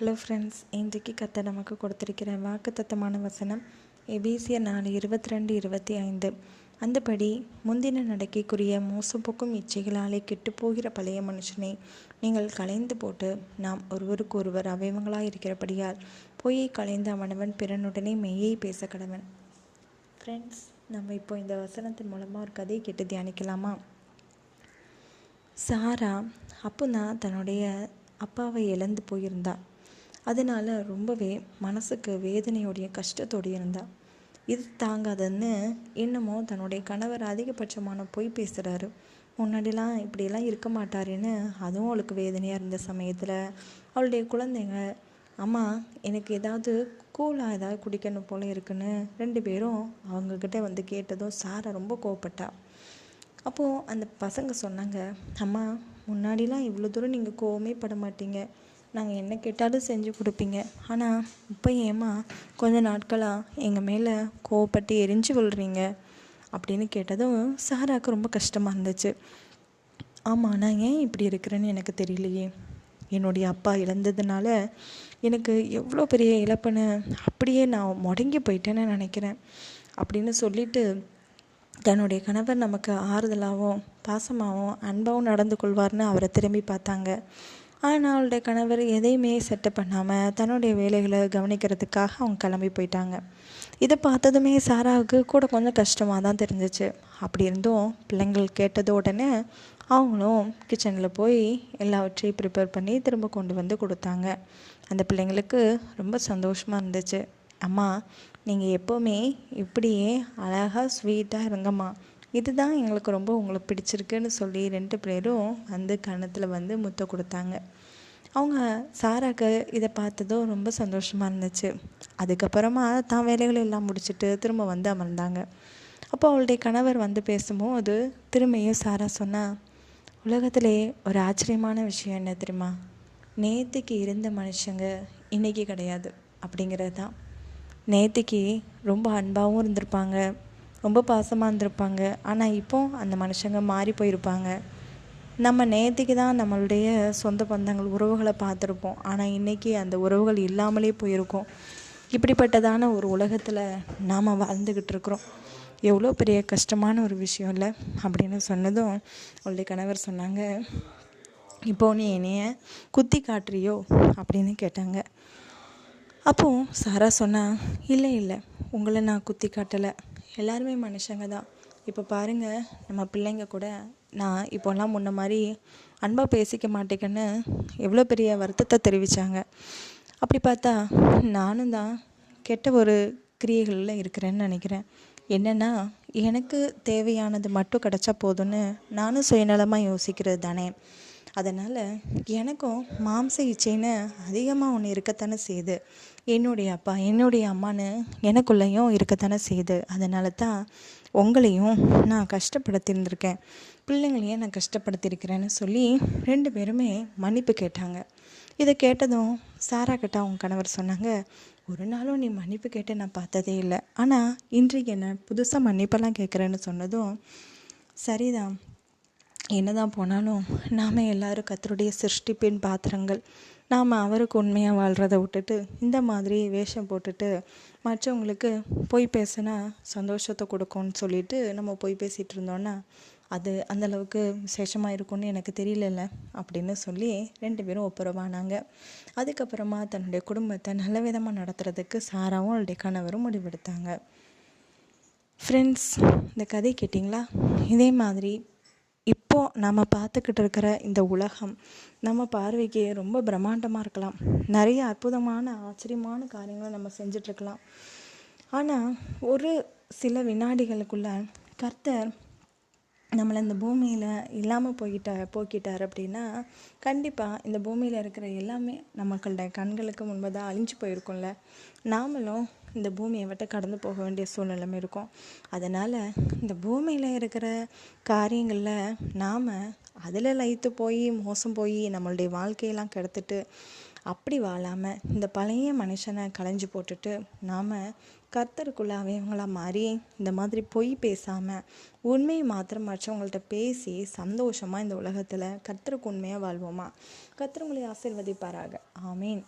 Hello friends இன்றைக்கு கத்த நமக்கு கொடுத்திருக்கிற வாக்குத்தத்தமான வசனம் எபிசியர் நாலு இருபத்தி ரெண்டு இருபத்தி ஐந்து அந்தபடி முந்தின நடக்கைக்குரிய மோசப்போக்கும் இச்சைகளாலே கெட்டுப்போகிற பழைய மனுஷனை நீங்கள் கலைந்து போட்டு நாம் ஒருவருக்கு ஒருவர் அவயவங்களாக இருக்கிறபடியால் பொய்யை களைந்து அவனவன் பிறனுடனே மெய்யை பேச கடவன். ஃப்ரெண்ட்ஸ் நம்ம இப்போ இந்த வசனத்தின் மூலமாக ஒரு கதையை கேட்டு தியானிக்கலாமா? சாரா அப்போ தான் தன்னுடைய அப்பாவை இழந்து போயிருந்தா. அதனால் ரொம்பவே மனசுக்கு வேதனையோடைய கஷ்டத்தோடு இருந்தா. இது தாங்காதன்னு இன்னமும் தன்னுடைய கணவர் அதிகபட்சமான பொய் பேசுகிறாரு முன்னாடிலாம் இப்படியெல்லாம் இருக்க மாட்டாருன்னு அதுவும் அவளுக்கு வேதனையாக இருந்த சமயத்தில் அவளுடைய குழந்தைங்க அம்மா எனக்கு ஏதாவது கூலாக ஏதாவது குடிக்கணும் போல இருக்குன்னு ரெண்டு பேரும் அவங்கக்கிட்ட வந்து கேட்டதும் சாரை ரொம்ப கோவப்பட்டா. அப்போது அந்த பசங்க சொன்னாங்க அம்மா முன்னாடிலாம் இவ்வளோ தூரம் நீங்கள் கோவமே பட மாட்டீங்க. நாங்கள் என்ன கேட்டாலும் செஞ்சு கொடுப்பீங்க. ஆனால் இப்போ ஏம்மா கொஞ்ச நாட்களாக எங்கள் மேலே கோவப்பட்டு எரிஞ்சு விழுறீங்க? அப்படின்னு கேட்டதும் சாராவுக்கு ரொம்ப கஷ்டமாக இருந்துச்சு. ஆமாம் நான் ஏன் இப்படி இருக்கிறேன்னு எனக்கு தெரியலையே. என்னுடைய அப்பா இழந்ததுனால எனக்கு எவ்வளோ பெரிய இழப்புன்னு அப்படியே நான் முடங்கி போயிட்டேன்னு நினைக்கிறேன். அப்படின்னு சொல்லிட்டு தன்னுடைய கணவர் நமக்கு ஆறுதலாகவும் பாசமாகவும் அன்பாகவும் நடந்து கொள்வார்னு அவரை திரும்பி பார்த்தாங்க. ஆனால் அவளுடைய கணவர் எதையுமே செட்டப் பண்ணாமல் தன்னுடைய வேலைகளை கவனிக்கிறதுக்காக அவங்க கிளம்பி போயிட்டாங்க. இதை பார்த்ததுமே சாராவுக்கு கூட கொஞ்சம் கஷ்டமாக தான் தெரிஞ்சிச்சு. அப்படி இருந்தும் பிள்ளைங்கள் கேட்டது உடனே அவங்களும் கிச்சனில் போய் எல்லாவற்றையும் ப்ரிப்பேர் பண்ணி திரும்ப கொண்டு வந்து கொடுத்தாங்க. அந்த பிள்ளைங்களுக்கு ரொம்ப சந்தோஷமாக இருந்துச்சு. அம்மா நீங்கள் எப்போவுமே இப்படியே அழகாக ஸ்வீட்டாக இருங்கம்மா. இதுதான் எங்களுக்கு ரொம்ப உங்களுக்கு பிடிச்சிருக்குன்னு சொல்லி ரெண்டு பேரும் வந்து கணத்தில் வந்து முத்த கொடுத்தாங்க. அவங்க சாராக்கு இதை பார்த்ததும் ரொம்ப சந்தோஷமாக இருந்துச்சு. அதுக்கப்புறமா தான் வேலைகள் எல்லாம் முடிச்சுட்டு திரும்ப வந்து அமர்ந்தாங்க. அப்போ அவளுடைய கணவர் வந்து பேசும்போது திரும்பியும் சாரா சொன்னா உலகத்திலே ஒரு ஆச்சரியமான விஷயம் என்ன தெரியுமா? நேற்றுக்கு இருந்த மனுஷங்க இன்றைக்கி கிடையாது. அப்படிங்கிறது தான். நேற்றுக்கு ரொம்ப அன்பாகவும் இருந்திருப்பாங்க. ரொம்ப பாசமாக இருந்திருப்பாங்க. ஆனால் இப்போ அந்த மனுஷங்க மாறி போயிருப்பாங்க. நம்ம நேற்றுக்கு தான் நம்மளுடைய சொந்த பந்தங்கள் உறவுகளை பார்த்துருப்போம். ஆனால் இன்றைக்கி அந்த உறவுகள் இல்லாமலே போயிருக்கோம். இப்படிப்பட்டதான ஒரு உலகத்தில் நாம் வாழ்ந்துக்கிட்டு இருக்கிறோம். எவ்வளோ பெரிய கஷ்டமான ஒரு விஷயம் இல்லை? அப்படின்னு சொன்னதும் அவளுடைய கணவர் சொன்னாங்க. இப்போ நீ என்னைய குத்தி காட்டுறியோ அப்படின்னு கேட்டாங்க. அப்போது சாரா சொன்னால் இல்லை இல்லை உங்களை நான் குத்தி காட்டலை. எல்லாருமே மனுஷங்க தான். இப்போ பாருங்கள் நம்ம பிள்ளைங்க கூட நான் இப்போல்லாம் முன்ன மாதிரி அன்பாக பேசிக்க மாட்டேங்கன்னு எவ்வளோ பெரிய வருத்தத்தை தெரிவித்தாங்க அப்படி பார்த்தா நானும் தான் கெட்ட ஒரு கிரியைகளில் இருக்கிறேன்னு நினைக்கிறேன். என்னென்னா எனக்கு தேவையானது மட்டும் கிடச்சா போதும்னு நானும் சுயநலமாக யோசிக்கிறது தானே. அதனால் எனக்கும் மாம்ச இச்சைன்னு அதிகமாக ஒன்று இருக்கத்தானே செய்யுது. என்னுடைய அப்பா என்னுடைய அம்மான்னு எனக்குள்ளேயும் இருக்கத்தானே செய்யுது. அதனால தான் உங்களையும் நான் கஷ்டப்படுத்தியிருந்திருக்கேன். பிள்ளைங்களையும் நான் கஷ்டப்படுத்தியிருக்கிறேன்னு சொல்லி ரெண்டு பேருமே மன்னிப்பு கேட்டாங்க. இதை கேட்டதும் சாரா கிட்ட அவங்க கணவர் சொன்னாங்க ஒரு நாளும் நீ மன்னிப்பு கேட்டு நான் பார்த்ததே இல்லை. ஆனால் இன்றைக்கு என்ன புதுசாக மன்னிப்பெல்லாம் கேட்குறேன்னு சொன்னதும் சரிதான் என்னதான் போனாலும் நாம் எல்லாரும் கத்தருடைய சிருஷ்டிப்பின் பாத்திரங்கள். நாம் அவருக்கு உண்மையாக வாழ்கிறத விட்டுட்டு இந்த மாதிரி வேஷம் போட்டுட்டு மற்றவங்களுக்கு பொய் பேசினா சந்தோஷத்தை கொடுக்கும்னு சொல்லிட்டு நம்ம பொய் பேசிகிட்டு இருந்தோன்னா அது அந்தளவுக்கு விசேஷமாக இருக்கும்னு எனக்கு தெரியலல்ல அப்படின்னு சொல்லி ரெண்டு பேரும் ஒப்புரவானாங்க. அதுக்கப்புறமா தன்னுடைய குடும்பத்தை நல்ல விதமாக நடத்துறதுக்கு சாராவும் அவளுடைய கணவரும் முடிவெடுத்தாங்க. ஃப்ரெண்ட்ஸ் இந்த கதை கேட்டிங்களா? இதே மாதிரி இப்போது நம்ம பார்த்துக்கிட்டு இருக்கிற இந்த உலகம் நம்ம பார்வைக்கு ரொம்ப பிரம்மாண்டமாக இருக்கலாம். நிறைய அற்புதமான ஆச்சரியமான காரியங்களை நம்ம செஞ்சிட்ருக்கலாம் ஆனால் ஒரு சில வினாடிகளுக்குள்ள கர்த்தர் நம்மளை இந்த பூமியில் இல்லாமல் போய்கிட்ட போக்கிட்டார் அப்படின்னா கண்டிப்பாக இந்த பூமியில் இருக்கிற எல்லாமே நம்மளோட கண்களுக்கு முன்பதாக அழிஞ்சு போயிருக்கும்ல. நாமளும் இந்த பூமியை விட்டு கடந்து போக வேண்டிய சூழ்நிலைமை இருக்கும். அதனால் இந்த பூமியில் இருக்கிற காரியங்களில் நாம் அதில் லைத்து போய் மோசம் போய் நம்மளுடைய வாழ்க்கையெல்லாம் கெடுத்துட்டு அப்படி வாழாமல் இந்த பழைய மனுஷனை களைஞ்சு போட்டுட்டு நாம் கர்த்தருக்குள்ள அவயவங்களாக மாறி இந்த மாதிரி பொய் பேசாமல் உண்மையை மாத்திரம் மற்றவங்கள்ட்ட பேசி சந்தோஷமாக இந்த உலகத்தில் கர்த்தருக்கு உண்மையாக வாழ்வோமா? கர்த்தர் உங்களை ஆசிர்வதிப்பாராக. ஆமீன்.